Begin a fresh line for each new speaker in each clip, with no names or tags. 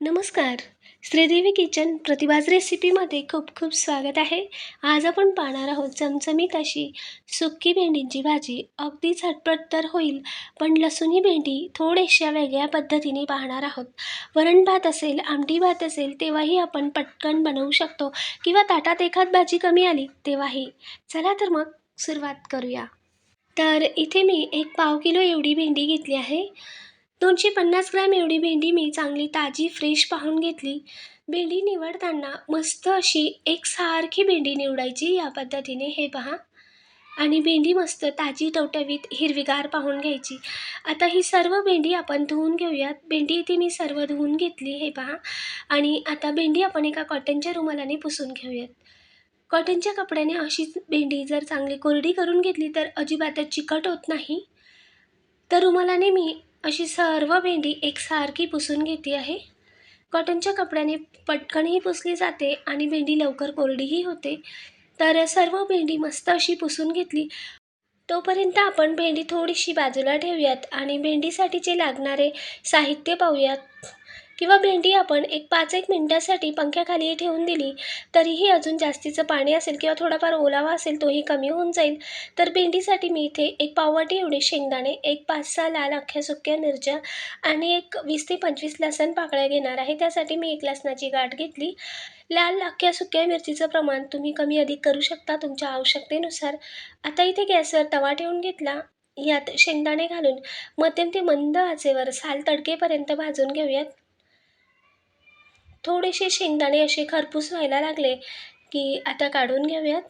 नमस्कार. श्रीदेवी किचन प्रतिभाज रेसिपीमध्ये खूप खूप स्वागत आहे. आज आपण पाहणार आहोत चमचमीत अशी सुक्की भेंडींची भाजी. अगदी झटपट तर होईल पण लसूणी भेंडी थोड्याशा वेगळ्या पद्धतीने पाहणार आहोत. वरण भात असेल आमटी भात असेल तेव्हाही आपण पटकन बनवू शकतो किंवा ताटात एखाद भाजी कमी आली तेव्हाही. चला तर मग सुरुवात करूया. तर इथे मी एक पाव किलो एवढी भेंडी घेतली आहे. दोनशे पन्नास ग्रॅम एवढी भेंडी मी चांगली ताजी फ्रेश पाहून घेतली. भेंडी निवडताना मस्त अशी एकसारखी भेंडी निवडायची या पद्धतीने हे पहा. आणि भेंडी मस्त ताजी टवटवीत हिरवीगार पाहून घ्यायची. आता ही सर्व भेंडी आपण धुवून घेऊयात. भेंडी इथे मी सर्व धुवून घेतली हे पहा. आणि आता भेंडी आपण एका कॉटनच्या रुमालाने पुसून घेऊयात. कॉटनच्या कपड्याने अशीच भेंडी जर चांगली कोरडी करून घेतली तर अजिबातच चिकट होत नाही. तर रुमालाने मी अशी सर्व भेंडी एकसारखी पुसून घेतली आहे. कॉटनच्या कपड्याने पटकनही पुसली जाते आणि भेंडी लवकर कोरडीही होते. तर सर्व भेंडी मस्त अशी पुसून घेतली. तोपर्यंत आपण भेंडी थोडीशी बाजूला ठेवूयात आणि भेंडीसाठीचे लागणारे साहित्य पाहूयात. किंवा भेंडी आपण एक पाच एक मिनटासाठी पंख्याखाली ठेवून दिली तरीही अजून जास्तीचं पाणी असेल किंवा थोडाफार ओलावा असेल तोही कमी होऊन जाईल. तर भेंडीसाठी मी इथे एक पाववाटी एवढे शेंगदाणे एक पाच सहा लाल अख्ख्या सुक्या मिरच्या आणि एक वीस ते पंचवीस लसण पाकळ्या घेणार आहे. त्यासाठी मी एक लसणाची गाठ घेतली. लाल अख्ख्या सुक्या मिरचीचं प्रमाण तुम्ही कमी अधिक करू शकता तुमच्या आवश्यकतेनुसार. आता इथे गॅसवर तवा ठेवून घेतला. यात शेंगदाणे घालून मध्यम ते मंद आचेवर साल तडकेपर्यंत भाजून घेऊयात. थोडेसे शेंगदाणे असे खरपूस व्हायला लागले की आता काढून घेऊयात.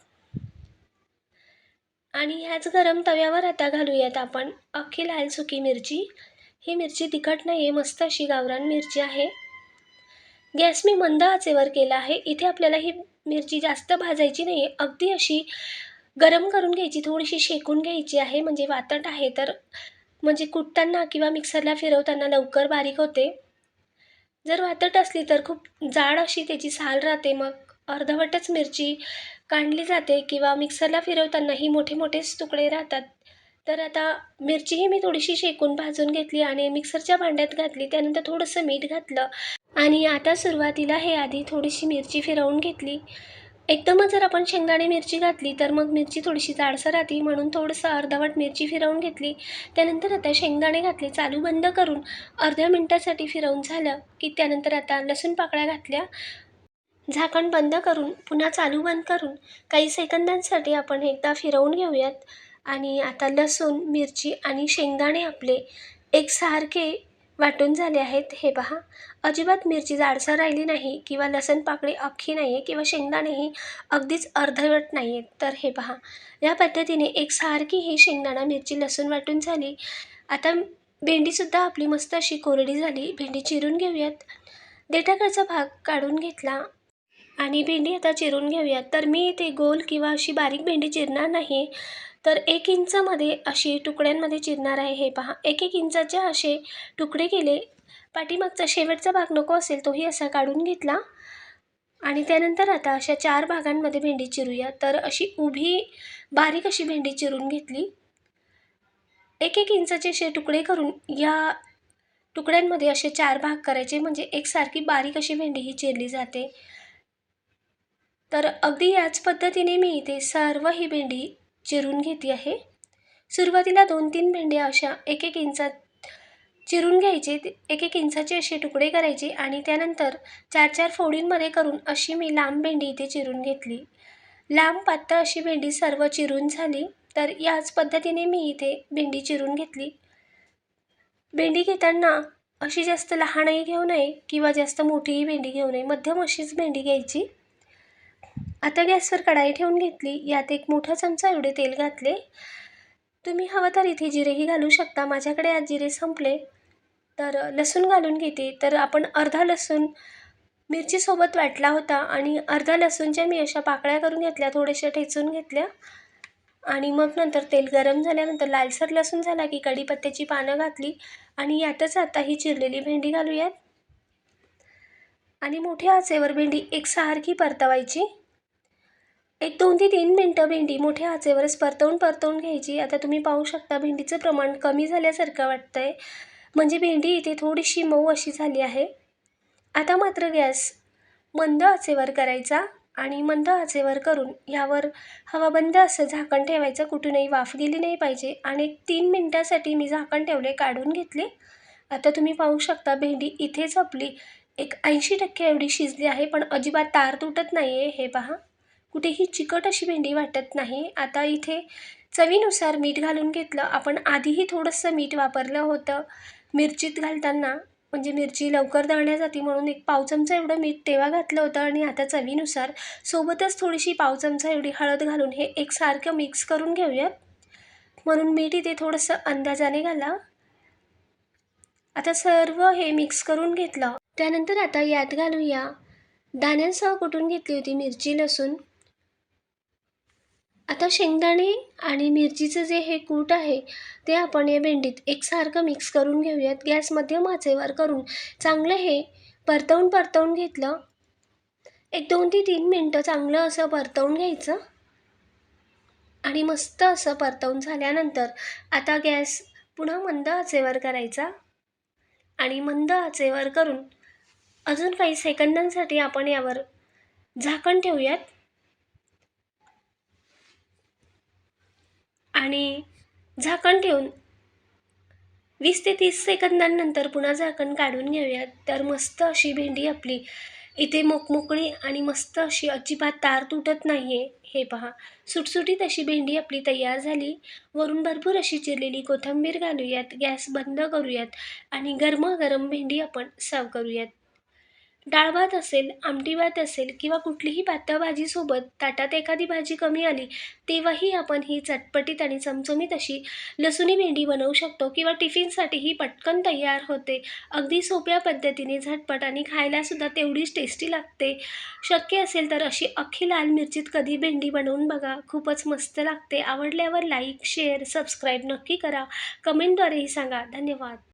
आणि ह्याच गरम तव्यावर आता घालूयात आपण अख्खी लाल सुकी मिरची. ही मिरची तिखट नाही आहे मस्त अशी गावरान मिरची आहे. गॅस मी मंद आचेवर केला आहे. इथे आपल्याला ही मिरची जास्त भाजायची नाही आहे अगदी अशी गरम करून घ्यायची थोडीशी शेकून घ्यायची आहे. म्हणजे वातट आहे तर म्हणजे कुटताना किंवा मिक्सरला फिरवताना लवकर बारीक होते. जर वातट असली तर खूप जाड अशी त्याची साल राहते. मग अर्धवटच मिरची काढली जाते किंवा मिक्सरला फिरवतानाही मोठे मोठेच तुकडे राहतात. तर आता मिरचीही मी थोडीशी शेकून भाजून घेतली आणि मिक्सरच्या भांड्यात घातली. त्यानंतर थोडंसं मीठ घातलं आणि आता सुरुवातीला हे आधी थोडीशी मिरची फिरवून घेतली. एकदमच जर आपण शेंगदाणे मिरची घातली तर मग मिरची थोडीशी जाडसर राहते म्हणून थोडंसं अर्धवट मिरची फिरवून घेतली. त्यानंतर आता शेंगदाणे घातले चालू बंद करून अर्ध्या मिनटासाठी फिरवून झालं की त्यानंतर आता लसूण पाकळ्या घातल्या. झाकण बंद करून पुन्हा चालू बंद करून काही सेकंदांसाठी आपण एकदा फिरवून घेऊयात. आणि आता लसूण मिरची आणि शेंगदाणे आपले एकसारखे वाटून झाले आहेत. हे पहा. अजिबात मिरची जाडसर राहिली नाही किंवा लसण पाकळी अख्खी नाही आहे किंवा शेंगदाणेही अगदीच अर्धवट नाही आहेत तर हे पहा. या पद्धतीने एकसारखी ही शेंगदाणा मिरची लसूण वाटून झाली. आता भेंडीसुद्धा आपली मस्त अशी कोरडी झाली. भेंडी चिरून घेऊयात. देठाकडचा भाग काढून घेतला आणि भेंडी आता चिरून घेऊयात. तर मी ते गोल किंवा अशी बारीक भेंडी चिरणार नाही. तर एक इंचामध्ये अशी तुकड्यांमध्ये चिरणार आहे हे पहा. एक एक इंचाचे असे तुकडे केले. पाठीमागचा शेवटचा भाग नको असेल तोही असा काढून घेतला. आणि त्यानंतर आता अशा चार भागांमध्ये भेंडी चिरूया. तर अशी उभी बारीक अशी भेंडी चिरून घेतली. एक एक इंचाचे असे तुकडे करून या तुकड्यांमध्ये असे चार भाग करायचे. म्हणजे एकसारखी बारीक अशी भेंडी ही चिरली जाते. तर अगदी याच पद्धतीने मी इथे सर्व ही भेंडी चिरून घेते आहे. सुरुवातीला दोन तीन भेंड्या अशा एक एक इंचात चिरून घ्यायचे एक एक इंचाचे असे तुकडे करायचे आणि त्यानंतर चार चार फोडींमध्ये करून अशी मी लांब भेंडी इथे चिरून घेतली. लांब पातळ अशी भेंडी सर्व चिरून झाली तर याच पद्धतीने मी इथे भेंडी चिरून घेतली. भेंडी घेताना अशी जास्त लहानही घेऊ नये किंवा जास्त मोठीही भेंडी घेऊ नये मध्यम अशीच भेंडी घ्यायची. आता गॅसवर कढाई ठेवून घेतली. यात एक मोठा चमचा एवढे तेल घातले. तुम्ही हवं तर इथे जिरेही घालू शकता. माझ्याकडे आज जिरे संपले. तर लसूण घालून घेते. तर आपण अर्धा लसूण मिरचीसोबत वाटला होता आणि अर्धा लसूणच्या मी अशा पाकळ्या करून घेतल्या. थोड्याशा ठेचून घेतल्या. आणि मग नंतर तेल गरम झाल्यानंतर लालसर लसूण झाला की कढीपत्त्याची पानं घातली. आणि यातच आता ही चिरलेली भेंडी घालूयात. आणि मोठ्या आचेवर भेंडी एकसारखी परतवायची. एक दोन ते तीन मिनटं भेंडी मोठ्या आचेवरच परतवून परतवून घ्यायची. आता तुम्ही पाहू शकता भेंडीचं प्रमाण कमी झाल्यासारखं वाटतं आहे म्हणजे भेंडी इथे थोडीशी मऊ अशी झाली आहे. आता मात्र गॅस मंद आचेवर करायचा आणि मंद आचेवर करून यावर हवा बंद असं झाकण ठेवायचं. कुठूनही वाफ गेली नाही पाहिजे. आणि एक तीन मिनटासाठी मी झाकण ठेवले काढून घेतले. आता तुम्ही पाहू शकता भेंडी इथेच आपली एक ऐंशी टक्के एवढी शिजली आहे पण अजिबात तार तुटत नाही आहे हे पहा. कुठेही चिकट अशी भेंडी वाटत नाही. आता इथे चवीनुसार मीठ घालून घेतलं. आपण आधीही थोडंसं मीठ वापरलं होतं. मिरचीत घालताना म्हणजे मिरची लवकर दळण्या जाते म्हणून एक पाव चमचा एवढं मीठ तेव्हा घातलं होतं आणि आता चवीनुसार सोबतच थोडीशी पाव चमचा एवढी हळद घालून हे एकसारखं मिक्स करून घेऊयात. म्हणून मीठ इथे थोडंसं अंदाजाने घाला. आता सर्व हे मिक्स करून घेतलं. त्यानंतर आता यात घालूया. दाण्यांसह कुटून घेतली होती मिरची लसूण. आता शेंगदाणे आणि मिरचीचं जे हे कूट आहे ते आपण या भेंडीत एकसारखं मिक्स करून घेऊयात. गॅस मध्यम आचेवर करून चांगलं हे परतवून परतवून घेतलं. एक दोन ते तीन मिनटं चांगलं असं परतवून घ्यायचं. आणि मस्त असं परतवून झाल्यानंतर आता गॅस पुन्हा मंद आचेवर करायचा. आणि मंद आचेवर करून अजून काही सेकंदांसाठी आपण यावर झाकण ठेवूयात. आणि झाकण ठेवून वीस ते तीस सेकंदांनंतर पुन्हा झाकण काढून घेऊयात. तर मस्त अशी भेंडी आपली. इथे मोकमोकळी आणि मस्त अशी अजिबात तार तुटत नाही आहे हे पहा. सुटसुटीत अशी भेंडी आपली तयार झाली. वरून भरपूर अशी चिरलेली कोथिंबीर घालूयात. गॅस बंद करूयात आणि गरमागरम भेंडी आपण सर्व करूयात. डाळ भात असेल आमटी भात असेल किंवा कुठलीही पातळ भाजीसोबत ताटात एखादी भाजी कमी आली तेव्हाही आपण ही चटपटीत आणि चमचमीत अशी लसुणी भेंडी बनवू शकतो किंवा टिफिनसाठी ही पटकन तयार होते. अगदी सोप्या पद्धतीने झटपट आणि खायलासुद्धा तेवढीच टेस्टी लागते. शक्य असेल तर अशी अख्खी लाल मिरचीत कधी भेंडी बनवून बघा. खूपच मस्त लागते. आवडल्यावर लाईक शेअर सबस्क्राईब नक्की करा. कमेंटद्वारेही सांगा. धन्यवाद.